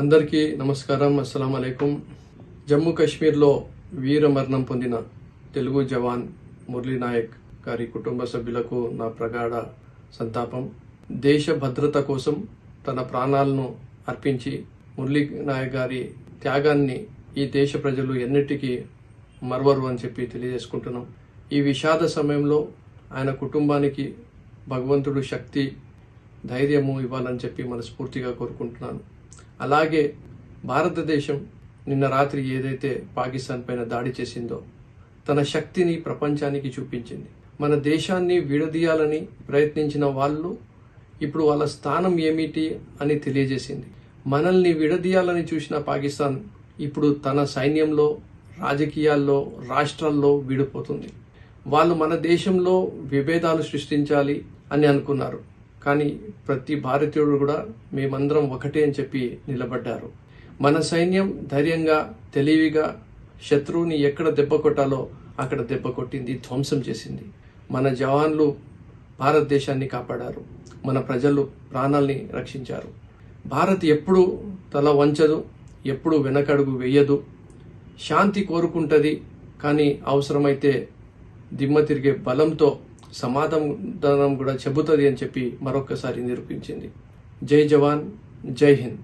అందరికీ నమస్కారం. అస్సలం అలైకుం. జమ్మూ కాశ్మీర్లో వీర మరణం పొందిన తెలుగు జవాన్ మురళీ నాయక్ గారి కుటుంబ సభ్యులకు నా ప్రగాఢ సంతాపం. దేశ భద్రత కోసం తన ప్రాణాలను అర్పించి మురళీ నాయక్ గారి త్యాగాన్ని ఈ దేశ ప్రజలు ఎన్నిటికీ మరవరు అని చెప్పి తెలియజేసుకుంటున్నాం. ఈ విషాద సమయంలో ఆయన కుటుంబానికి భగవంతుడు శక్తి ధైర్యము ఇవ్వాలని చెప్పి మనస్ఫూర్తిగా కోరుకుంటున్నాను. అలాగే భారతదేశం నిన్న రాత్రి ఏదైతే పాకిస్తాన్ పైన దాడి చేసిందో తన శక్తిని ప్రపంచానికి చూపించింది. మన దేశాన్ని విడదీయాలని ప్రయత్నించిన వాళ్ళు ఇప్పుడు వాళ్ళ స్థానం ఏమిటి అని తెలియజేసింది. మనల్ని విడదీయాలని చూసిన పాకిస్తాన్ ఇప్పుడు తన సైన్యంలో రాజకీయాల్లో రాష్ట్రాల్లో విడిపోతుంది. వాళ్ళు మన దేశంలో విభేదాలు సృష్టించాలి అని అనుకున్నారు. కానీ ప్రతి భారతీయుడు కూడా మేమందరం ఒకటే అని చెప్పి నిలబడ్డారు. మన సైన్యం ధైర్యంగా తెలివిగా శత్రువుని ఎక్కడ దెబ్బ కొట్టాలో అక్కడ దెబ్బ కొట్టింది ధ్వంసం చేసింది. మన జవాన్లు భారతదేశాన్ని కాపాడారు. మన ప్రజలు ప్రాణాల్ని రక్షించారు. భారత్ ఎప్పుడు తల వంచదు ఎప్పుడు వెనకడుగు వేయదు. శాంతి కోరుకుంటది కానీ అవసరమైతే దిమ్మ తిరిగే బలంతో సమాధానం కూడా చెబుతుంది అని చెప్పి మరొకసారి నిరూపించింది. జై జవాన్ జై హింద్.